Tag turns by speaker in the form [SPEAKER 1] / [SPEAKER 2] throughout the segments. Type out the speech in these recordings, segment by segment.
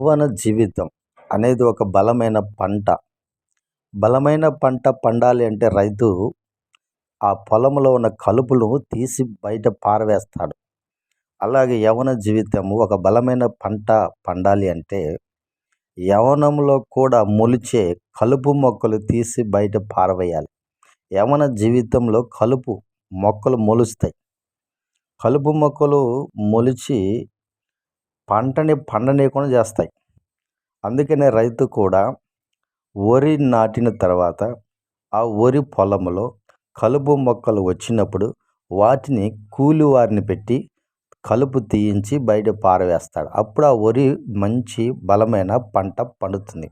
[SPEAKER 1] యవ్వన జీవితం అనేది ఒక బలమైన పంట. బలమైన పంట పండాలి అంటే రైతు ఆ పొలంలో ఉన్న కలుపును తీసి బయట పారవేస్తాడు. అలాగే యవన జీవితము ఒక బలమైన పంట పండాలి అంటే యవనంలో కూడా మొలిచే కలుపు మొక్కలు తీసి బయట పారవేయాలి. యవన జీవితంలో కలుపు మొక్కలు మొలుస్తాయి. కలుపు మొక్కలు మొలిచి పంటని పండనీయకుండా చేస్తాయి. అందుకనే రైతు కూడా వరి నాటిన తర్వాత ఆ వరి పొలంలో కలుపు మొక్కలు వచ్చినప్పుడు వాటిని కూలి వారిని పెట్టి కలుపు తీయించి బయట పారవేస్తాడు. అప్పుడు ఆ వరి మంచి బలమైన పంట పండుతుంది.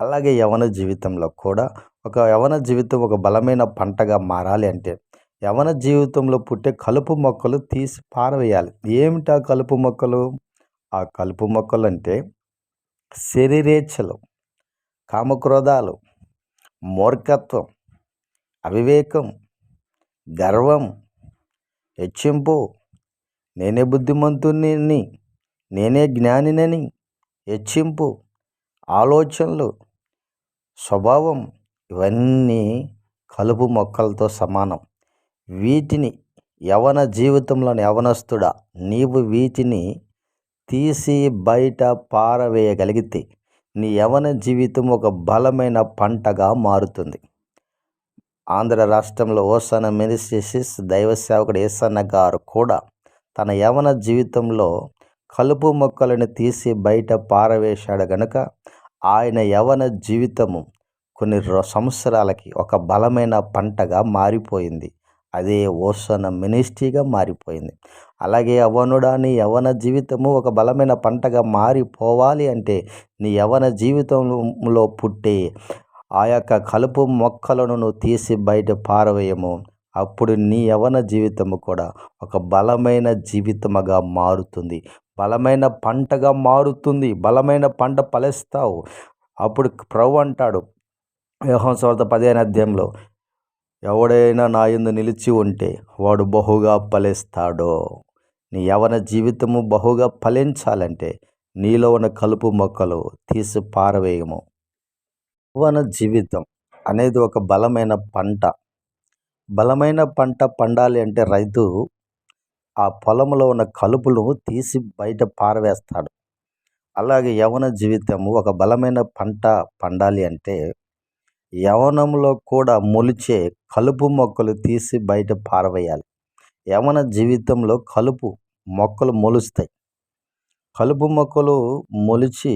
[SPEAKER 1] అలాగే యవన జీవితంలో కూడా ఒక యవన జీవితం ఒక బలమైన పంటగా మారాలి అంటే యవన జీవితంలో పుట్టే కలుపు మొక్కలు తీసి పారవేయాలి. ఏమిటా కలుపు మొక్కలు? ఆ కలుపు మొక్కలు అంటే శరీరేచ్ఛలు కామక్రోధాలు మూర్ఖత్వం అవివేకం గర్వం హెచ్చింపు నేనే బుద్ధిమంతుని నేనే జ్ఞానినని హెచ్చింపు ఆలోచనలు స్వభావం ఇవన్నీ కలుపు మొక్కలతో సమానం. వీటిని యవన జీవితంలోని యవనస్తుడా నీవు వీటిని తీసి బయట పారవేయగలిగితే నీ యవన జీవితం ఒక బలమైన పంటగా మారుతుంది. ఆంధ్ర రాష్ట్రంలో ఓసన మినిస్ట్రిసిస్ దైవ సేవకుడు ఏసన్న గారు కూడా తన యవన జీవితంలో కలుపు మొక్కలను తీసి బయట పారవేశాడు గనుక ఆయన యవన జీవితము కొన్ని సంవత్సరాలకి ఒక బలమైన పంటగా మారిపోయింది. అదే ఓసన మినిస్ట్రీగా మారిపోయింది. అలాగే యవ్వనుడా నీ యవ్వన జీవితము ఒక బలమైన పంటగా మారిపోవాలి అంటే నీ యవ్వన జీవితంలో పుట్టే ఆ యొక్క కలుపు మొక్కలను నువ్వు తీసి బయట పారవేయము. అప్పుడు నీ యవన జీవితము కూడా ఒక బలమైన జీవితముగా మారుతుంది. బలమైన పంటగా మారుతుంది. బలమైన పంట ఫలిస్తావు. అప్పుడు ప్రభు అంటాడు వ్యవహార పదిహేను అధ్యాయంలో ఎవడైనా నా ఎందు నిలిచి ఉంటే వాడు బహుగా ఫలిస్తాడో. నీ యవన జీవితము బహుగా ఫలించాలంటే నీలో ఉన్న కలుపు మొక్కలు తీసి పారవేయము. యవన జీవితం అనేది ఒక బలమైన పంట. బలమైన పంట పండాలి అంటే రైతు ఆ పొలంలో ఉన్న కలుపును తీసి బయట పారవేస్తాడు. అలాగే యవన జీవితము ఒక బలమైన పంట పండాలి అంటే యవనంలో కూడా మొలిచే కలుపు మొక్కలు తీసి బయట పారవేయాలి. యవన జీవితంలో కలుపు మొక్కలు మొలుస్తాయి. కలుపు మొక్కలు మొలిచి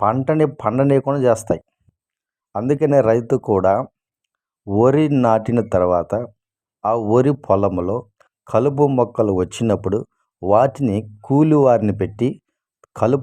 [SPEAKER 1] పంటని పండనీయకుండా చేస్తాయి. అందుకనే రైతు కూడా వరి నాటిన తర్వాత ఆ వరి పొలంలో కలుపు మొక్కలు వచ్చినప్పుడు వాటిని కూలి వారిని పెట్టి కలుపు